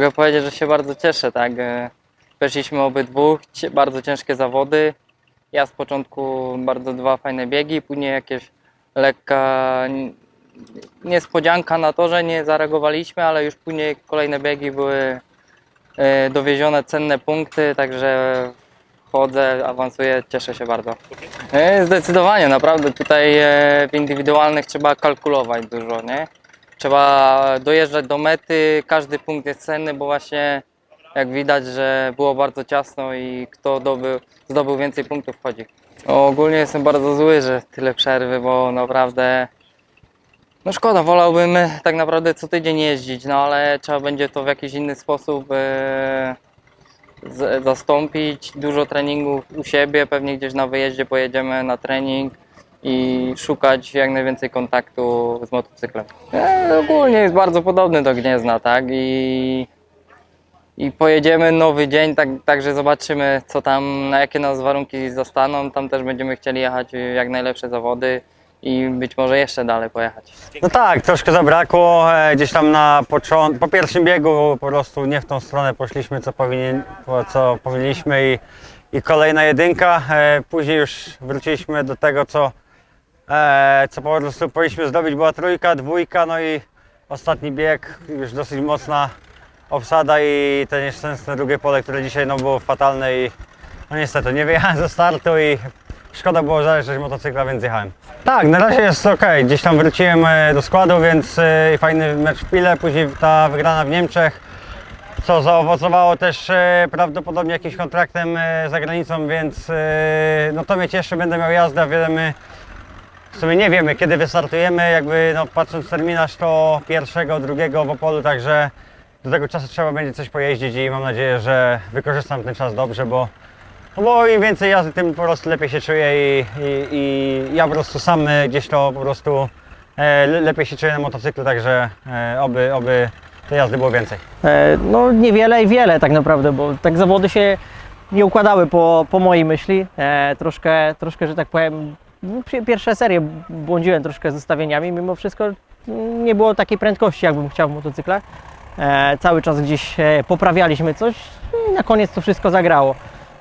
mogę powiedzieć, że się bardzo cieszę, tak. e, Weszliśmy obydwu, bardzo ciężkie zawody. Ja z początku bardzo dwa fajne biegi, później jakieś lekka niespodzianka na to, że nie zareagowaliśmy, ale już później kolejne biegi były e, dowiezione cenne punkty, także chodzę, awansuję, cieszę się bardzo. E, Zdecydowanie, naprawdę tutaj w indywidualnych trzeba kalkulować dużo, nie? Trzeba dojeżdżać do mety, każdy punkt jest cenny, bo właśnie jak widać, że było bardzo ciasno i kto zdobył, zdobył więcej punktów wchodzi. Ogólnie jestem bardzo zły, że tyle przerwy, bo naprawdę no szkoda, wolałbym tak naprawdę co tydzień jeździć, no ale trzeba będzie to w jakiś inny sposób z, zastąpić. Dużo treningów u siebie, pewnie gdzieś na wyjeździe pojedziemy na trening i szukać jak najwięcej kontaktu z motocyklem. E, ogólnie jest bardzo podobny do Gniezna, tak? I, i pojedziemy nowy dzień, tak, także zobaczymy co tam, na jakie nas warunki zostaną. Tam też będziemy chcieli jechać jak najlepsze zawody i być może jeszcze dalej pojechać. No tak, troszkę zabrakło. E, Gdzieś tam na początku, po pierwszym biegu po prostu nie w tą stronę poszliśmy, co, powinien, po- co powinniśmy i, i kolejna jedynka. E, Później już wróciliśmy do tego, co, co po prostu powinniśmy zdobyć. Była trójka, dwójka, no i ostatni bieg, już dosyć mocna obsada i te nieszczęsne drugie pole, które dzisiaj no, było fatalne i no niestety nie wyjechałem ze startu i szkoda było zależeć motocykla, więc jechałem. Tak, na razie jest ok. Gdzieś tam wróciłem e, do składu, więc e, fajny mecz w Pile, później ta wygrana w Niemczech, co zaowocowało też e, prawdopodobnie jakimś kontraktem za granicą, więc no to mnie cieszy, będę miał jazdę, wiemy, w sumie nie wiemy kiedy wystartujemy, jakby no patrząc w terminarz to pierwszego, drugiego w Opolu, także do tego czasu trzeba będzie coś pojeździć i mam nadzieję, że wykorzystam ten czas dobrze, bo no bo im więcej jazdy, tym po prostu lepiej się czuję i, i, i ja po prostu sam e, gdzieś to po prostu e, le- lepiej się czuję na motocyklu, także e, oby, oby tej jazdy było więcej. E, No niewiele i wiele tak naprawdę, bo tak zawody się nie układały po, po mojej myśli. E, troszkę, troszkę, że tak powiem, pierwsze serie błądziłem troszkę z ustawieniami, mimo wszystko nie było takiej prędkości, jakbym chciał w motocyklach. E, cały czas gdzieś e, poprawialiśmy coś i na koniec to wszystko zagrało.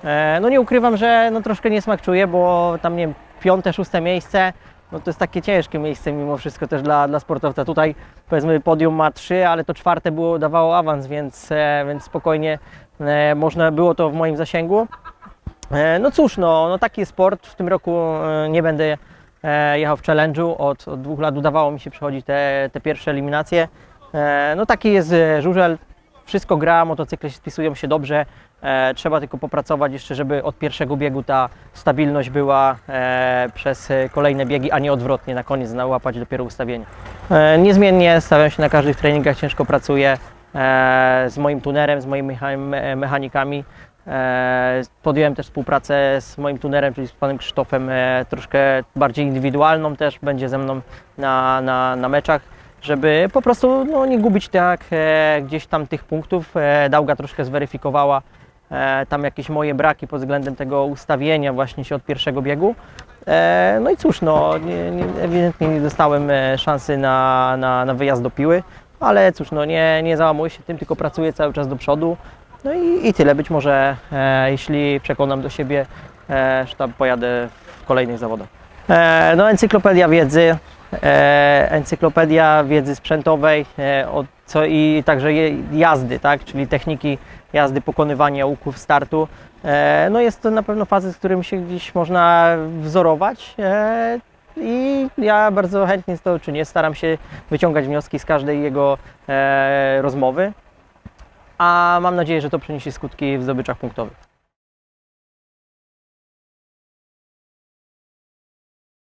E, no nie ukrywam, że no, troszkę niesmak czuję, bo tam nie wiem, piąte, szóste miejsce, no to jest takie ciężkie miejsce mimo wszystko też dla, dla sportowca. Tutaj powiedzmy podium ma trzy, ale to czwarte było, dawało awans, więc, e, więc spokojnie e, można było to w moim zasięgu. E, no cóż, no, no taki sport. W tym roku e, nie będę e, jechał w challenge'u. Od, od dwóch lat udawało mi się przechodzić te, te pierwsze eliminacje. No taki jest żużel. Wszystko gra, motocykle spisują się dobrze. Trzeba tylko popracować jeszcze, żeby od pierwszego biegu ta stabilność była przez kolejne biegi, a nie odwrotnie, na koniec nałapać dopiero ustawienie. E, niezmiennie stawiam się na każdych treningach, ciężko pracuję z moim tunerem, z moimi mecha- me- mechanikami. E, podjąłem też współpracę z moim tunerem, czyli z panem Krzysztofem, e, troszkę bardziej indywidualną też, będzie ze mną na, na, na meczach, żeby po prostu no, nie gubić tak e, gdzieś tam tych punktów. Dauga troszkę zweryfikowała tam jakieś moje braki pod względem tego ustawienia właśnie się od pierwszego biegu. No i cóż, no, nie, nie, ewidentnie nie dostałem szansy na, na, na wyjazd do piły, ale cóż, no, nie, nie załamuję się tym, tylko pracuję cały czas do przodu. No i, i tyle. Być może e, jeśli przekonam do siebie, e, że tam pojadę w kolejnych zawodach. E, no, encyklopedia wiedzy, e, encyklopedia wiedzy sprzętowej e, od, co i także je, jazdy, tak? czyli techniki jazdy, pokonywania łuków startu. E, no jest to na pewno fazy, z którym się gdzieś można wzorować. E, i ja bardzo chętnie to czynię. Staram się wyciągać wnioski z każdej jego e, rozmowy a mam nadzieję, że to przyniesie skutki w zdobyczach punktowych.